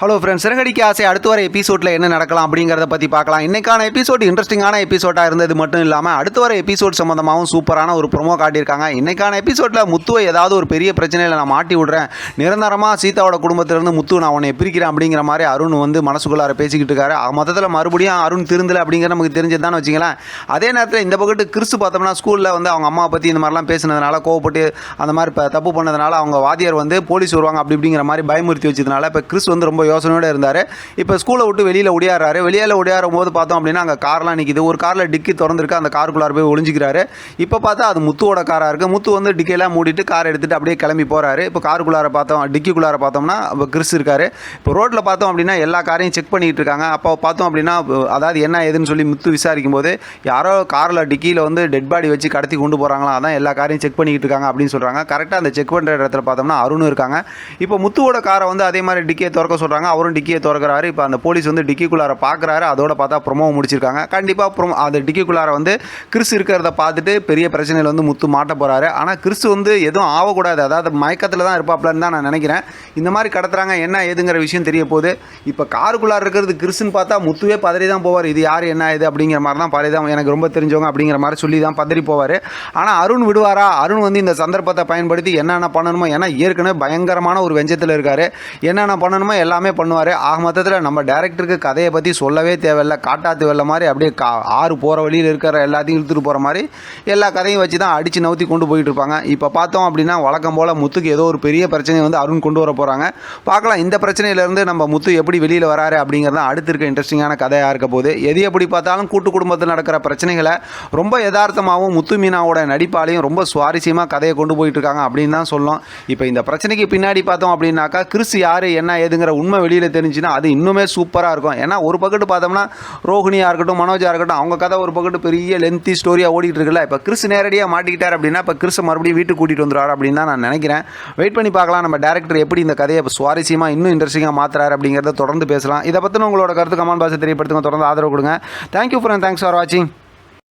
Hello friends சிறகடிக்கு ஆசை அடுத்து வர எபிசோடில் என்ன நடக்கலாம் அப்படிங்கிறத பற்றி பார்க்கலாம். இன்றைக்கான எபிசோட் இன்ட்ரெஸ்டிங்கான எபிசோடாக இருந்தது மட்டும் இல்லாமல் அடுத்து வர எபிசோட் சம்மந்தமாகவும் சூப்பரான ஒரு ப்ரோமோ காட்டியிருக்காங்க. இன்னைக்கான எபிசோடில் முத்துவை ஏதாவது ஒரு பெரிய பிரச்சனையில் நான் மாட்டி விடுறேன். நிரந்தரமாக சீதாவோட குடும்பத்திலேருந்து முத்து நான் உன்னை பிரிக்கிறேன் அப்படிங்கிற மாதிரி அருண் வந்து மனசுக்குள்ளார பேசிக்கிட்டு இருக்காரு. மொத்தத்தில் மறுபடியும் அருண் திருந்தலை அப்படிங்கிற நமக்கு தெரிஞ்சதுதான் வச்சுங்களேன் அதே நேரத்தில் இந்த பக்கத்து கிறிஸ்து பார்த்தோம்னா ஸ்கூலில் வந்து அவங்க அம்மா பற்றி இந்த மாதிரிலாம் பேசுனதுனால கோவப்பட்டு அந்த மாதிரி இப்போ தப்பு பண்ணதுனால அவங்க வாத்தியார் வந்து போலீஸ் வருவாங்க அப்படி இப்படிங்கிற மாதிரி பயமுறுத்தி வச்சதுனால இப்போ கிறிஸ் வந்து ரொம்ப யோசனையோடு இருந்தார். இப்போ ஸ்கூலை விட்டு வெளியில் ஒடியாடுறாரு வெளியில் ஒடியாடும் போது பார்த்தோம் அப்படின்னா அங்கே கார்லாம் நிற்கிது ஒரு காரில் டிக்கி திறந்துருக்கு. அந்த காருக்குள்ளார போய் ஒளிஞ்சிக்கிறாரு. இப்போ பார்த்தா அது முத்துவோட காராக இருக்குது முத்து வந்து டிக்கியெல்லாம் மூடிட்டு கார் எடுத்துகிட்டு அப்படியே கிளம்பி போகிறாரு இப்போ காருக்குள்ளார பார்த்தோம் டிக்கிக்குள்ளார பார்த்தோம்னா இப்போ கிறிஸ் இருக்காரு. இப்போ ரோட்டில் பார்த்தோம் அப்படின்னா எல்லா காரையும் செக் பண்ணிகிட்டு இருக்காங்க. அப்போ பார்த்தோம் அப்படின்னா அதாவது என்ன ஏதுன்னு சொல்லி முத்து விசாரிக்கும் போது யாரோ காரில் டிக்கியில் வந்து டெட் பாடி வச்சு கடத்தி கொண்டு போகிறாங்களா அதான் எல்லா காரையும் செக் பண்ணிக்கிட்டு இருக்காங்க அப்படின்னு சொல்கிறாங்க கரெக்டாக அந்த செக் பண்ணுற இடத்துல பார்த்தோம்னா அருணும் இருக்காங்க. இப்போ முத்துவோட காரை வந்து அதே மாதிரி டிக்கியை திறக்க சொல்கிறாங்க அவரும் டிக்கியை திறக்கிறாரு. இப்போ அந்த போலீஸ் வந்து டிக்கிக்குள்ளார பார்க்குறாரு. அதோட பார்த்தா ப்ரொமோ முடிச்சிருக்காங்க. கண்டிப்பாக ப்ரொமோ அந்த டிக்கிக்குள்ளார வந்து கிறிஸ் இருக்கிறத பார்த்துட்டு பெரிய பிரச்சனையில் வந்து முத்து மாட்ட போகிறாரு ஆனால் கிறிஸ் வந்து எதுவும் ஆகக்கூடாது அதாவது மயக்கத்தில் தான் இருப்பாப்லன்னு தான் நான் நினைக்கிறேன். இந்த மாதிரி கடத்துறாங்க. என்ன ஏதுங்கிற விஷயம் தெரிய போகுது. இப்போ காருக்குள்ளார இருக்கிறது கிறிஸ்ன்னு பார்த்தா முத்துவே பதறி தான் போவார். இது யார்? என்ன இது அப்படிங்கிற மாதிரி தான் பதறி தான் எனக்கு ரொம்ப தெரிஞ்சவங்க அப்படிங்கிற மாதிரி சொல்லி தான் பதறி போவார். ஆனால் அருண் விடுவாரா? அருண் வந்து இந்த சந்தர்ப்பத்தை பயன்படுத்தி என்னென்ன பண்ணணுமோ ஏன்னா ஏற்கனவே பயங்கரமான ஒரு வெஞ்சத்தில் இருக்கார். என்னென்ன பண்ணணுமோ எல்லாமே பண்ணுவார். ஆக மொத்தத்தில் நம்ம டேரக்டருக்கு கதையை பற்றி சொல்லவே தேவையில்ல. காட்டாத்து வெள்ள மாதிரி அப்படியே கா ஆறு போகிற வழியில் இருக்கிற எல்லாத்தையும் இழுத்துட்டு போகிற மாதிரி எல்லா கதையும் வச்சு தான் அடித்து நவுத்தி கொண்டு போயிட்டு இருப்பாங்க. இப்போ பார்த்தோம் அப்படின்னா வழக்கம் போல் முத்துக்கு ஏதோ ஒரு பெரிய பிரச்சனை வந்து அருண் கொண்டு வர போகிறாங்க பார்க்கலாம் இந்த பிரச்சனையிலேருந்து நம்ம முத்து எப்படி வெளியில் வராரு அப்படிங்கிறது அடுத்து இருக்க இன்ட்ரெஸ்டிங்கான கதையாக இருக்க போது எது எப்படி பார்த்தாலும் கூட்டு குடும்பத்தில் நடக்கிற பிரச்சனைகளை ரொம்ப யதார்த்தமாகவும் முத்து மீனாவோட நடிப்பாலையும் ரொம்ப சுவாரஸ்யமாக கதையை கொண்டு போயிட்டு இருக்காங்க அப்படின்னு தான் சொல்லலாம் இப்போ இந்த பிரச்சனைக்கு பின்னாடி பார்த்தோம் அப்படின்னாக்கா கிறிஸ் யார் என்ன ஏதுங்கிற உண்மை வெளியில் தெரிஞ்சுன்னா அது இன்னுமே சூப்பராக இருக்கும். ஏன்னா ஒரு பக்கத்து பார்த்தோம்னா ரோஹிணியாக இருக்கட்டும் மனோஜாக இருக்கட்டும் அவங்க கதை ஒரு பக்கத்து பெரிய லென்த்தி ஸ்டோரியாக ஓடிட்டு இருக்குல்ல. இப்போ கிறிஸ் நேரடியாக மாட்டிக்கிட்டார் அப்படின்னா இப்போ கிறிஸ் மறுபடியும் வீட்டுக்கு கூட்டிகிட்டு வந்துடுவார் அப்படின்னு தான் நான் நினைக்கிறேன். வெயிட் பண்ணி பார்க்கலாம். நம்ம டேரக்டர் எப்படி இந்த கதையை இப்போ சுவாரஸ்யமாக இன்னும் இன்ட்ரெஸ்டிங்காக மாற்றுறாரு அப்படிங்கிறத தொடர்ந்து பேசலாம். இதை பற்றின உங்களோட கருத்து கமெண்ட் பாக்ஸை தெரியப்படுத்துங்க. தொடர்ந்து ஆதரவு கொடுங்க. தேங்க்யூ ஃபார் தேங்க்ஸ் ஃபார் வாட்சிங்